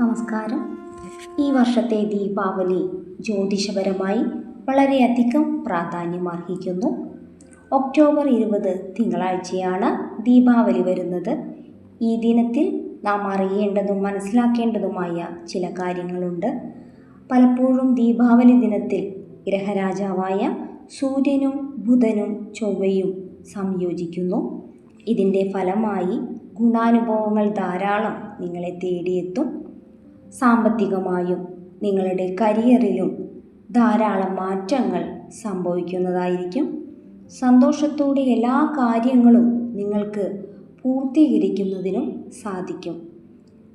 നമസ്കാരം. ഈ വർഷത്തെ ദീപാവലി ജ്യോതിഷപരമായി വളരെയധികം പ്രാധാന്യം അർഹിക്കുന്നു ഒക്ടോബർ ഇരുപത് തിങ്കളാഴ്ചയാണ് ദീപാവലി വരുന്നത്. ഈ ദിനത്തിൽ നാം അറിയേണ്ടതും മനസ്സിലാക്കേണ്ടതുമായ ചില കാര്യങ്ങളുണ്ട്. പലപ്പോഴും ദീപാവലി ദിനത്തിൽ ഗ്രഹരാജാവായ സൂര്യനും ബുധനും ചൊവ്വയും സംയോജിക്കുന്നു. ഇതിന്റെ ഫലമായി ഗുണാനുഭവങ്ങൾ ധാരാളം നിങ്ങളെ തേടിയെത്തും. സാമ്പത്തികമായും നിങ്ങളുടെ കരിയറിലും ധാരാളം മാറ്റങ്ങൾ സംഭവിക്കുന്നതായിരിക്കും. സന്തോഷത്തോടെ എല്ലാ കാര്യങ്ങളും നിങ്ങൾക്ക് പൂർത്തീകരിക്കുന്നതിനും സാധിക്കും.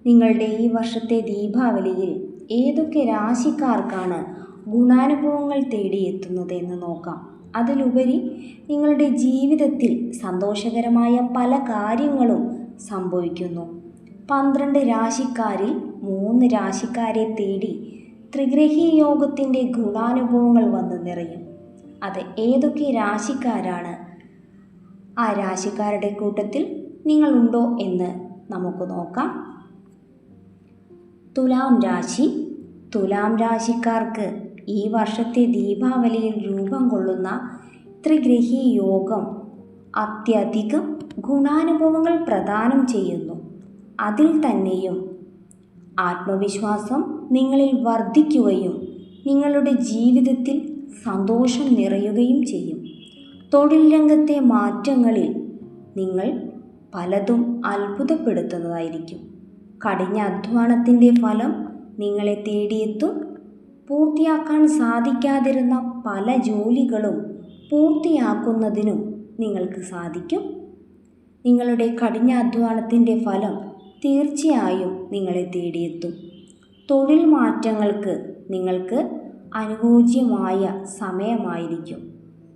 നിങ്ങളുടെ ഈ വർഷത്തെ ദീപാവലിയിൽ ഏതൊക്കെ രാശിക്കാർക്കാണ് ഗുണാനുഭവങ്ങൾ തേടിയെത്തുന്നത് എന്ന് നോക്കാം. അതിലുപരി നിങ്ങളുടെ ജീവിതത്തിൽ സന്തോഷകരമായ പല കാര്യങ്ങളും സംഭവിക്കുന്നു. പന്ത്രണ്ട് രാശിക്കാരിൽ മൂന്ന് രാശിക്കാരെ തേടി ത്രിഗ്രഹീ യോഗത്തിന്റെ ഗുണാനുഭവങ്ങൾ വന്ന് നിറയും. അത് ഏതൊക്കെ രാശിക്കാരാണ്? ആ രാശിക്കാരുടെ കൂട്ടത്തിൽ നിങ്ങളുണ്ടോ എന്ന് നമുക്ക് നോക്കാം. തുലാം രാശി. തുലാം രാശിക്കാർക്ക് ഈ വർഷത്തെ ദീപാവലിയിൽ രൂപം കൊള്ളുന്ന ത്രിഗ്രഹീ യോഗം അത്യധികം ഗുണാനുഭവങ്ങൾ പ്രദാനം ചെയ്യുന്നു. അതിൽ തന്നെയും ആത്മവിശ്വാസം നിങ്ങളിൽ വർദ്ധിക്കുകയും നിങ്ങളുടെ ജീവിതത്തിൽ സന്തോഷം നിറയുകയും ചെയ്യും. തൊഴിൽ രംഗത്തെ മാറ്റങ്ങളിൽ നിങ്ങൾ പലതും അത്ഭുതപ്പെടുത്തുന്നതായിരിക്കും. കഠിന അധ്വാനത്തിന്റെ ഫലം നിങ്ങളെ തേടിയെത്തും. പൂർത്തിയാക്കാൻ സാധിക്കാതിരുന്ന പല ജോലികളും പൂർത്തിയാക്കുന്നതിനും നിങ്ങൾക്ക് സാധിക്കും. നിങ്ങളുടെ കഠിനാധ്വാനത്തിന്റെ ഫലം തീർച്ചയായും നിങ്ങളെ തേടിയെത്തും. തൊഴിൽ മാറ്റങ്ങൾക്ക് നിങ്ങൾക്ക് അനുയോജ്യമായ സമയമായിരിക്കും.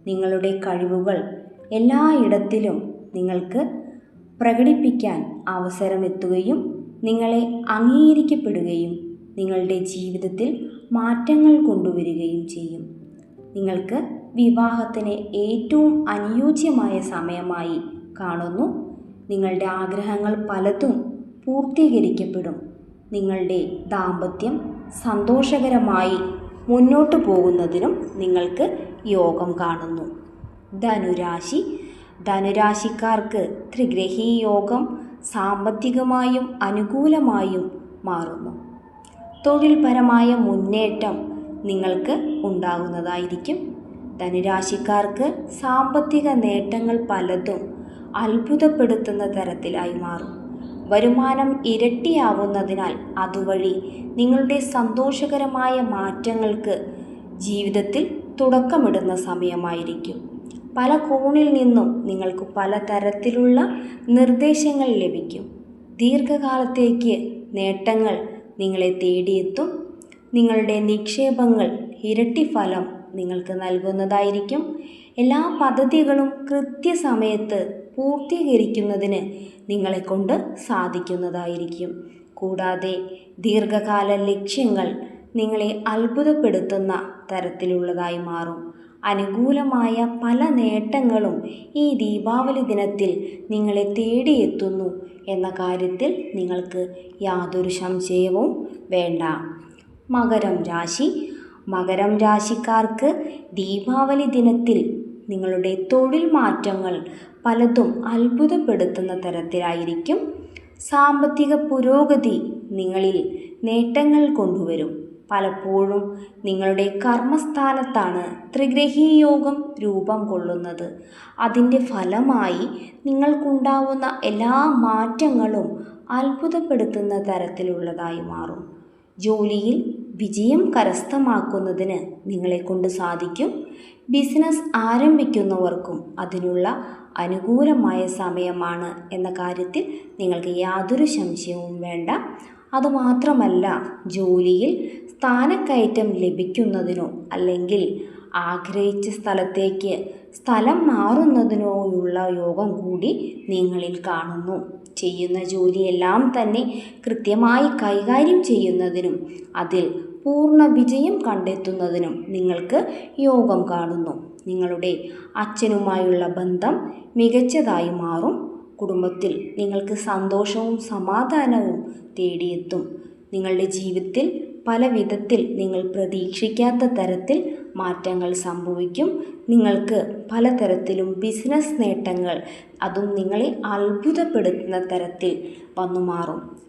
നിങ്ങളുടെ കഴിവുകൾ എല്ലായിടത്തിലും നിങ്ങൾക്ക് പ്രകടിപ്പിക്കാൻ അവസരമെത്തുകയും നിങ്ങളെ അംഗീകരിക്കപ്പെടുകയും നിങ്ങളുടെ ജീവിതത്തിൽ മാറ്റങ്ങൾ കൊണ്ടുവരികയും ചെയ്യും. നിങ്ങൾക്ക് വിവാഹത്തിന് ഏറ്റവും അനുയോജ്യമായ സമയമായി കാണുന്നു. നിങ്ങളുടെ ആഗ്രഹങ്ങൾ പലതും പൂർത്തീകരിക്കപ്പെടും. നിങ്ങളുടെ ദാമ്പത്യം സന്തോഷകരമായി മുന്നോട്ടു പോകുന്നതിനും നിങ്ങൾക്ക് യോഗം കാണുന്നു. ധനുരാശി. ധനുരാശിക്കാർക്ക് ത്രിഗ്രഹീ യോഗം സാമ്പത്തികമായും അനുകൂലമായും മാറുന്നു. തൊഴിൽപരമായ മുന്നേറ്റം നിങ്ങൾക്ക് ഉണ്ടാകുന്നതായിരിക്കും. ധനുരാശിക്കാർക്ക് സാമ്പത്തിക നേട്ടങ്ങൾ പലതും അത്ഭുതപ്പെടുത്തുന്ന തരത്തിലായി മാറും. വരുമാനം ഇരട്ടിയാവുന്നതിനാൽ അതുവഴി നിങ്ങളുടെ സന്തോഷകരമായ മാറ്റങ്ങൾക്ക് ജീവിതത്തിൽ തുടക്കമിടുന്ന സമയമായിരിക്കും. പല കോണിൽ നിന്നും നിങ്ങൾക്ക് പല തരത്തിലുള്ള നിർദ്ദേശങ്ങൾ ലഭിക്കും. ദീർഘകാലത്തേക്ക് നേട്ടങ്ങൾ നിങ്ങളെ തേടിയെത്തും. നിങ്ങളുടെ നിക്ഷേപങ്ങൾ ഇരട്ടി ഫലം നിങ്ങൾക്ക് നൽകുന്നതായിരിക്കും. എല്ലാ പദ്ധതികളും കൃത്യസമയത്ത് പൂർത്തീകരിക്കുന്നതിന് നിങ്ങളെക്കൊണ്ട് സാധിക്കുന്നതായിരിക്കും. കൂടാതെ ദീർഘകാല ലക്ഷ്യങ്ങൾ നിങ്ങളെ അത്ഭുതപ്പെടുത്തുന്ന തരത്തിലുള്ളതായി മാറും. അനുകൂലമായ പല നേട്ടങ്ങളും ഈ ദീപാവലി ദിനത്തിൽ നിങ്ങളെ തേടിയെത്തുന്നു എന്ന കാര്യത്തിൽ നിങ്ങൾക്ക് യാതൊരു സംശയവും വേണ്ട. മകരം രാശി. മകരം രാശിക്കാർക്ക് ദീപാവലി ദിനത്തിൽ നിങ്ങളുടെ തൊഴിൽ മാറ്റങ്ങൾ പലതും അത്ഭുതപ്പെടുത്തുന്ന തരത്തിലായിരിക്കും. സാമ്പത്തിക പുരോഗതി നിങ്ങളിൽ നേട്ടങ്ങൾ കൊണ്ടുവരും. പലപ്പോഴും നിങ്ങളുടെ കർമ്മസ്ഥാനത്താണ് ത്രിഗ്രഹീ യോഗം രൂപം കൊള്ളുന്നത്. അതിന്റെ ഫലമായി നിങ്ങൾക്കുണ്ടാവുന്ന എല്ലാ മാറ്റങ്ങളും അത്ഭുതപ്പെടുത്തുന്ന തരത്തിലുള്ളതായി മാറും. ജോലിയിൽ വിജയം കരസ്ഥമാക്കുന്നതിന് നിങ്ങളെക്കൊണ്ട് സാധിക്കും. ബിസിനസ് ആരംഭിക്കുന്നവർക്കും അതിനുള്ള അനുകൂലമായ സമയമാണ് എന്ന കാര്യത്തിൽ നിങ്ങൾക്ക് യാതൊരു സംശയവും വേണ്ട. അതുമാത്രമല്ല ജോലിയിൽ സ്ഥാനക്കയറ്റം ലഭിക്കുന്നതിനോ അല്ലെങ്കിൽ ആഗ്രഹിച്ച സ്ഥലത്തേക്ക് സ്ഥലം മാറുന്നതിനോയുള്ള യോഗം കൂടി നിങ്ങളിൽ കാണുന്നു. ചെയ്യുന്ന ജോലിയെല്ലാം തന്നെ കൃത്യമായി കൈകാര്യം ചെയ്യുന്നതിനും അതിൽ പൂർണ വിജയം കണ്ടെത്തുന്നതിനും നിങ്ങൾക്ക് യോഗം കാണുന്നു. നിങ്ങളുടെ അച്ഛനുമായുള്ള ബന്ധം മികച്ചതായി മാറും. കുടുംബത്തിൽ നിങ്ങൾക്ക് സന്തോഷവും സമാധാനവും തേടിയെത്തും. നിങ്ങളുടെ ജീവിതത്തിൽ പല വിധത്തിൽ നിങ്ങൾ പ്രതീക്ഷിക്കാത്ത തരത്തിൽ മാറ്റങ്ങൾ സംഭവിക്കും. നിങ്ങൾക്ക് പലതരത്തിലും ബിസിനസ് നേട്ടങ്ങൾ അതും നിങ്ങളെ അത്ഭുതപ്പെടുത്തുന്ന തരത്തിൽ വന്നു മാറും.